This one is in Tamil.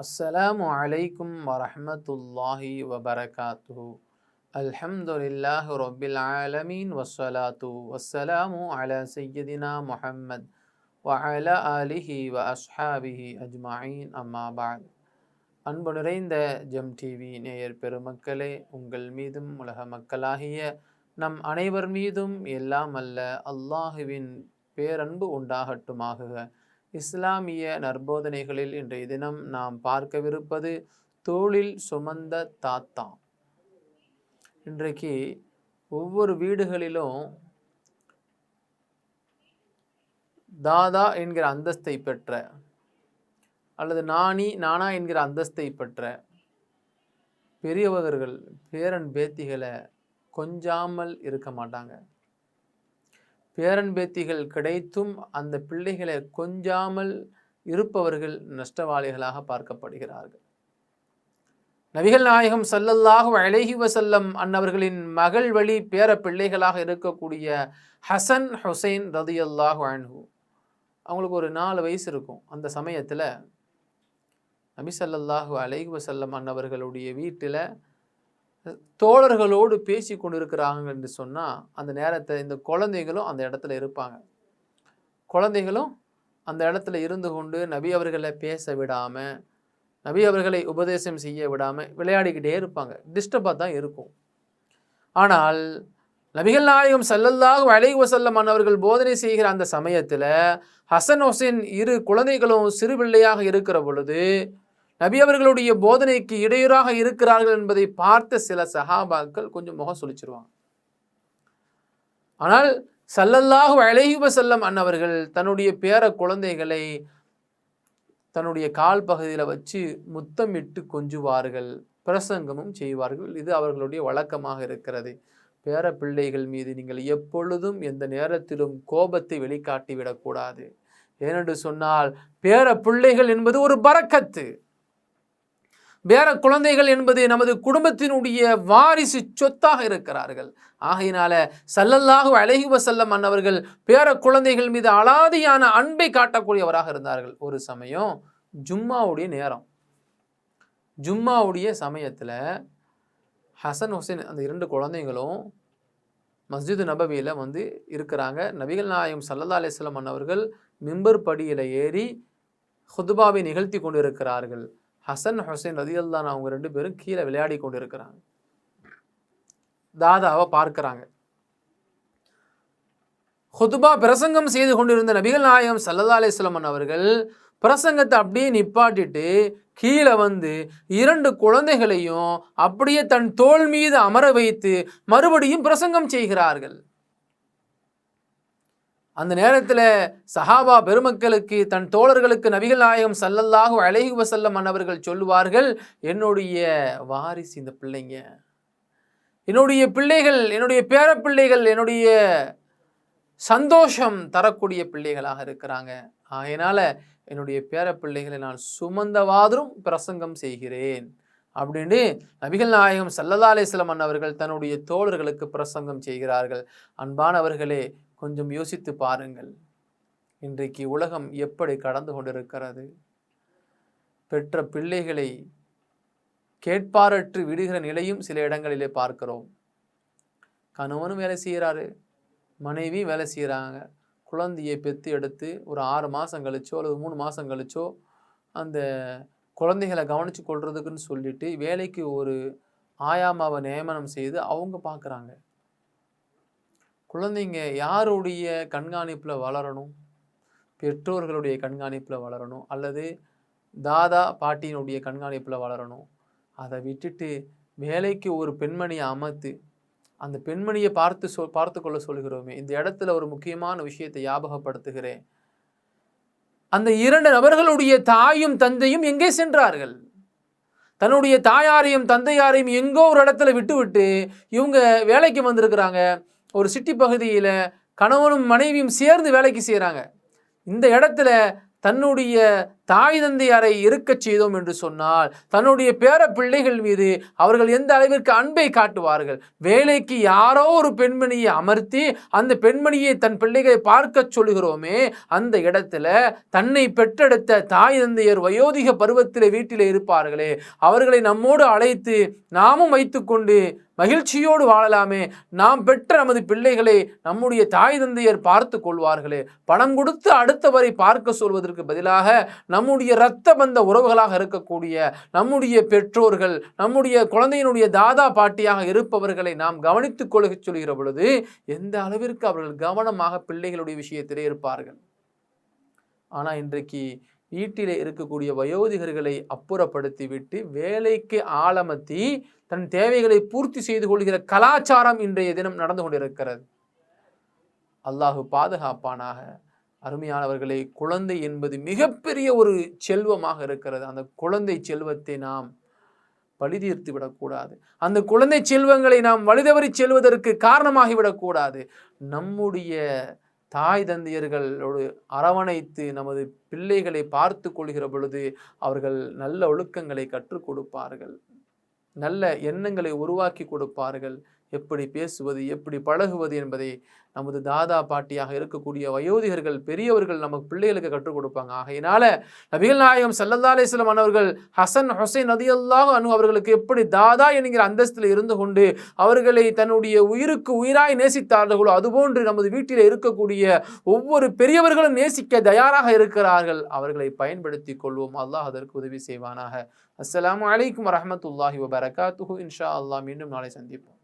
السلام عليكم ورحمة الله وبركاته الحمد لله رب العالمين والصلاة والسلام على سيدنا محمد وعلى آله وأصحابه أجمعين أما بعد அன்பு நிறைந்த ஜெம் டிவி நேயர் பெருமக்களே உங்கள் மீதும் உலக மக்களாகிய நம் அனைவர் மீதும் எல்லாம் அல்ல அல்லாஹுவின் பேரன்பு உண்டாகட்டுமாக இஸ்லாமிய நற்போதனைகளில் இன்றைய தினம் நாம் பார்க்கவிருப்பது தோளில் சுமந்த தாத்தா. இன்றைக்கு ஒவ்வொரு வீடுகளிலும் தாதா என்கிற அந்தஸ்தை பெற்ற அல்லது நாணி நானா என்கிற அந்தஸ்தை பெற்ற பெரியவர்கள் பேரன் பேத்திகளை கொஞ்சாமல் இருக்க மாட்டாங்க. பேரன் பேத்திகள் கிடைத்தும் அந்த பிள்ளைகளை கொஞ்சாமல் இருப்பவர்கள் நஷ்டவாளிகளாக பார்க்கப்படுகிறார்கள். நபிகள் நாயகம் சல்லல்லாஹு அலைஹி வசல்லம் அன்னவர்களின் மகள் வழி பேர பிள்ளைகளாக இருக்கக்கூடிய ஹசன் ஹுசைன் ரதியல்லாஹு அன்ஹு. அவங்களுக்கு ஒரு நாலு வயசு இருக்கும். அந்த சமயத்தில் நபி சல்லல்லாஹு அலைஹி வசல்லம் அன்னவர்களுடைய வீட்டில் தோழர்களோடு பேசி கொண்டிருக்கிறாங்க என்று சொன்னால் அந்த நேரத்தை இந்த குழந்தைகளும் அந்த இடத்துல இருப்பாங்க. குழந்தைகளும் அந்த இடத்துல இருந்து கொண்டு நபி அவர்களை பேச விடாமல் நபி அவர்களை உபதேசம் செய்ய விடாமல் விளையாடிக்கிட்டே இருப்பாங்க. டிஸ்டர்பாக தான் இருக்கும். ஆனால் நபிகள் நாயகம் சல்லல்லாஹு அலை வசல்லம் அவர்கள் போதனை செய்கிற அந்த சமயத்தில் ஹசன் ஹுசேன் இரு குழந்தைகளும் சிறு பிள்ளையாக இருக்கிற பொழுது நபி அவர்களுடைய போதனைக்கு இடையூறாக இருக்கிறார்கள் என்பதை பார்த்த சில சஹாபாக்கள் கொஞ்சம் முகம் சொல்லிச்சிருவாங்க ஆனால் சல்லல்லாஹு அழகிவ செல்லம் அன்னவர்கள் தன்னுடைய பேர குழந்தைகளை தன்னுடைய கால் பகுதியில் வச்சு முத்தமிட்டு கொஞ்சுவார்கள் பிரசங்கமும் செய்வார்கள். இது அவர்களுடைய வழக்கமாக இருக்கிறது. பேர பிள்ளைகள் மீது நீங்கள் எப்பொழுதும் எந்த நேரத்திலும் கோபத்தை வெளிக்காட்டி விடக்கூடாது ஏனென்று சொன்னால் பேர பிள்ளைகள் என்பது ஒரு பறக்கத்து. பேர குழந்தைகள் என்பது நமது குடும்பத்தினுடைய வாரிசு சொத்தாக இருக்கிறார்கள். ஆகையினால சல்லல்லாஹு அழகி வசல்லம் அன்னவர்கள் பேர குழந்தைகள் மீது அலாதியான அன்பை காட்டக்கூடியவராக இருந்தார்கள். ஒரு சமயம் ஜும்மாவுடைய நேரம். ஜும்மாவுடைய சமயத்தில் ஹசன் ஹுசைன் அந்த இரண்டு குழந்தைங்களும் மஸ்ஜிது நபவியில் வந்து இருக்கிறாங்க. நபிகள் நாயகம் சல்லல்லா அலிஸ்லாம் அன்னவர்கள் மிம்பர் படியில் ஏறி ஹுதுபாவை நிகழ்த்தி கொண்டு ஹசன் ஹுசைன் ரதியல்லான் அவங்க ரெண்டு பேரும் கீழே விளையாடி கொண்டு இருக்கிறாங்க தாதாவை பார்க்கிறாங்க. ஹுதுபா பிரசங்கம் செய்து கொண்டிருந்த நபிகள் நாயகம் சல்லல்லா அலிஸ்லமன் அவர்கள் பிரசங்கத்தை அப்படியே நிப்பாட்டிட்டு கீழே வந்து இரண்டு குழந்தைகளையும் அப்படியே தன் தோல் மீது அமர வைத்து மறுபடியும் பிரசங்கம் செய்கிறார்கள். அந்த நேரத்தில் சஹாபா பெருமக்களுக்கு தன் தோழர்களுக்கு நபிகள் நாயகம் சல்லல்லாஹு அழகி வசல்லம் அன்னவர்கள் சொல்லுவார்கள் என்னுடைய வாரிசு இந்த பிள்ளைங்க. என்னுடைய பிள்ளைகள் என்னுடைய பேர பிள்ளைகள் என்னுடைய சந்தோஷம் தரக்கூடிய பிள்ளைகளாக இருக்கிறாங்க. அதனால் என்னுடைய பேரப்பிள்ளைகளை நான் சுமந்தவாதரும் பிரசங்கம் செய்கிறேன். அப்படின்னு நபிகள் நாயகம் சல்லல்லா அலிஸ்லாம் அன்னவர்கள் தன்னுடைய தோழர்களுக்கு பிரசங்கம் செய்கிறார்கள். அன்பானவர்களே கொஞ்சம் யோசித்து பாருங்கள். இன்றைக்கு உலகம் எப்படி கடந்து கொண்டிருக்கிறது? பெற்ற பிள்ளைகளை கேட்பாரற்று விடுகிற நிலையும் சில இடங்களிலே பார்க்கிறோம். கணவனும் வேலை செய்கிறாரு மனைவியும் வேலை செய்கிறாங்க. குழந்தையை பெற்று எடுத்து ஒரு ஆறு மாதம் கழிச்சோ அல்லது மூணு மாதம் கழிச்சோ அந்த குழந்தைகளை கவனித்து கொள்றதுக்குன்னு சொல்லிட்டு வேலைக்கு ஒரு ஆயாமாவை நியமனம் செய்து அவங்க பார்க்குறாங்க. குழந்தைங்க யாருடைய கண்காணிப்பில் வளரணும்? பெற்றோர்களுடைய கண்காணிப்பில் வளரணும்? அல்லது தாதா பாட்டியினுடைய கண்காணிப்பில் வளரணும்? அதை விட்டுட்டு வேலைக்கு ஒரு பெண்மணியை அமர்த்து அந்த பெண்மணியை பார்த்து சொ பார்த்து கொள்ள சொல்கிறோமே இந்த இடத்துல ஒரு முக்கியமான விஷயத்தை ஞாபகப்படுத்துகிறேன். அந்த இரண்டு நபர்களுடைய தாயும் தந்தையும் எங்கே சென்றார்கள்? தன்னுடைய தாயாரையும் தந்தையாரையும் எங்கோ ஒரு இடத்துல விட்டுவிட்டு இவங்க வேலைக்கு வந்திருக்கிறாங்க. ஒரு சிட்டி பகுதியில் கணவனும் மனைவியும் சேர்ந்து வேலைக்கு செய்கிறாங்க இந்த இடத்துல தன்னுடைய தாய் தந்தையாரை இருக்கச் செய்தோம் என்று சொன்னால் தன்னுடைய பேர பிள்ளைகள் மீது அவர்கள் எந்த அளவிற்கு அன்பை காட்டுவார்கள்? வேலைக்கு யாரோ ஒரு பெண்மணியை அமர்த்தி அந்த பெண்மணியை தன் பிள்ளைகளை பார்க்க சொல்கிறோமே அந்த இடத்துல தன்னை பெற்றெடுத்த தாய் தந்தையர் வயோதிக பருவத்தில் வீட்டில் இருப்பார்களே அவர்களை நம்மோடு அழைத்து நாமும் வைத்துக்கொண்டு மகிழ்ச்சியோடு வாழலாமே நாம் பெற்ற நமது பிள்ளைகளை நம்முடைய தாய் தந்தையர் பார்த்து கொள்வார்களே. பணம் கொடுத்து அடுத்தவரை பார்க்க சொல்வதற்கு பதிலாக நம் நம்முடைய இரத்த பந்த உறவுகளாக இருக்கக்கூடிய நம்முடைய பெற்றோர்கள் நம்முடைய குழந்தையினுடைய தாதா பாட்டியாக இருப்பவர்களை நாம் கவனித்துக் கொள்க சொல்கிற பொழுது எந்த அளவிற்கு அவர்கள் கவனமாக பிள்ளைகளுடைய விஷயத்திலே இருப்பார்கள்? ஆனால் இன்றைக்கு வீட்டிலே இருக்கக்கூடிய வயோதிகர்களை அப்புறப்படுத்தி விட்டு வேலைக்கு ஆழமத்தி தன் தேவைகளை பூர்த்தி செய்து கொள்கிற கலாச்சாரம் இன்றைய தினம் நடந்து கொண்டிருக்கிறது. அல்லாஹு பாதுகாப்பானாக அருமையானவர்களே குழந்தை என்பது மிகப்பெரிய ஒரு செல்வமாக இருக்கிறது. அந்த குழந்தை செல்வத்தை நாம் பழிதீர்த்து விடக்கூடாது. அந்த குழந்தை செல்வங்களை நாம் வழிதவறி செல்வதற்கு காரணமாகி விடக்கூடாது. நம்முடைய தாய் தந்தையர்களோடு அரவணைத்து நமது பிள்ளைகளை பார்த்து கொள்கிற பொழுது அவர்கள் நல்ல ஒழுக்கங்களை கற்றுக் கொடுப்பார்கள். நல்ல எண்ணங்களை உருவாக்கி கொடுப்பார்கள். எப்படி பேசுவது எப்படி பழகுவது என்பதை நமது தாதா பாட்டியாக இருக்கக்கூடிய வயோதிகர்கள் பெரியவர்கள் நமக்கு பிள்ளைகளுக்கு கற்றுக் கொடுப்பாங்க. ஆகையினால நபிகள் நாயகம் சல்லல்லா அலிஸ்லாம் அவர்கள் ஹசன் ஹொசைன் நதியல்லாக அனு அவர்களுக்கு எப்படி தாதா என்கிற அந்தஸ்தில் இருந்து கொண்டு அவர்களை தன்னுடைய உயிருக்கு உயிராய் நேசித்தார்களோ அதுபோன்று நமது வீட்டில் இருக்கக்கூடிய ஒவ்வொரு பெரியவர்களும் நேசிக்க தயாராக இருக்கிறார்கள். அவர்களை பயன்படுத்தி கொள்வோம். அல்லாஹ் அதற்கு உதவி செய்வானாக. அஸ்லாம் அலைக்கும் வரமத்துல்லாஹி வபரகாத்துஹு. இன்ஷா அல்லா மீண்டும் நாளை சந்திப்போம்.